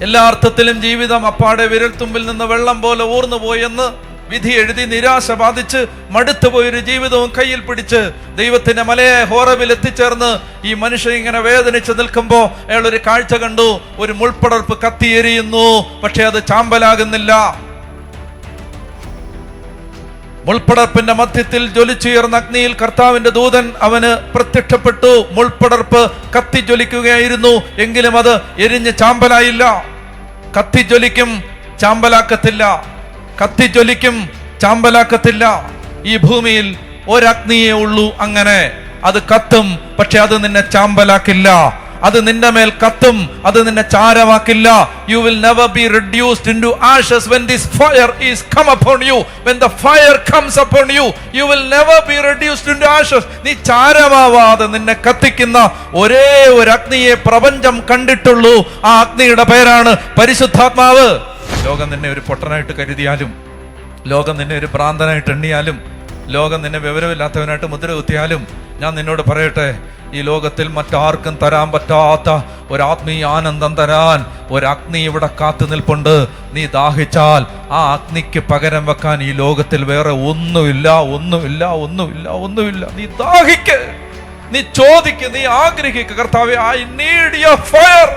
എല്ലാ അർത്ഥത്തിലും ജീവിതം അപ്പാടെ വിരൽത്തുമ്പിൽ നിന്ന് വെള്ളം പോലെ ഊർന്നു പോയെന്ന് വിധി എഴുതി നിരാശ ബാധിച്ച് മടുത്തു പോയൊരു ജീവിതവും കയ്യിൽ പിടിച്ച് ദൈവത്തിന്റെ മലയെ ഹോറവിൽ എത്തിച്ചേർന്ന് ഈ മനുഷ്യൻ ഇങ്ങനെ വേദനിച്ച് നിൽക്കുമ്പോൾ അയാൾ ഒരു കാഴ്ച കണ്ടു ഒരു മുൾപ്പടർപ്പ് കത്തിയെരിയുന്നു പക്ഷെ അത് ചാമ്പലാകുന്നില്ല. മുൾപ്പടർപ്പിന്റെ മധ്യത്തിൽ ജ്വലിച്ചുയർന്ന അഗ്നിയിൽ കർത്താവിന്റെ ദൂതൻ അവന് പ്രത്യക്ഷപ്പെട്ടു. മുൾപ്പടർപ്പ് കത്തി ജ്വലിക്കുകയായിരുന്നു. എങ്കിലും അത് എരിഞ്ഞ് ചാമ്പലായില്ല. കത്തി ജ്വലിക്കും ചാമ്പലാക്കത്തില്ല. കത്തി ജ്വലിക്കും ചാമ്പലാക്കത്തില്ല. ഈ ഭൂമിയിൽ ഒരഗ്നിയേ ഉള്ളൂ അങ്ങനെ. അത് കത്തും പക്ഷെ അത് നിന്നെ ചാമ്പലാക്കില്ല. അത് നിന്റെ മേൽ കത്തും അത് നിന്നെ ചാരമാക്കില്ല you will never be reduced into ashes when this fire is come upon you when the fire comes upon you you will never be reduced into ashes നീ ചാരമാവാതെ നിന്നെ കത്തിക്കുന്ന ഒരേ ഒരു അഗ്നിയെ പ്രപഞ്ചം കണ്ടിട്ടുള്ളൂ. ആ അഗ്നിയുടെ പേരാണ് പരിശുദ്ധാത്മാവ്. ലോകം നിന്നെ ഒരു പൊട്ടനായിട്ട് കരുതിയാലും ലോകം നിന്നെ ഒരു ഭ്രാന്തനായിട്ട് എണ്ണിയാലും ലോകം നിന്നെ വിവരമില്ലാത്തവനായിട്ട് മുദ്ര കുത്തിയാലും ഞാൻ നിന്നോട് പറയട്ടെ ഈ ലോകത്തിൽ മറ്റാർക്കും തരാൻ പറ്റാത്ത ഒരു ആത്മീയ ആനന്ദം തരാൻ ഒരു അഗ്നി ഇവിടെ കാത്തു നിൽപ്പുണ്ട്. നീ ദാഹിച്ചാൽ ആ അഗ്നിക്ക് പകരം വെക്കാൻ ഈ ലോകത്തിൽ വേറെ ഒന്നുമില്ല ഒന്നുമില്ല ഒന്നുമില്ല ഒന്നുമില്ല. നീ ദാഹിക്ക് നീ ചോദിക്ക് നീ ആഗ്രഹിക്ക്. കർത്താവെ ഐ നീഡ് യുവർ ഫയർ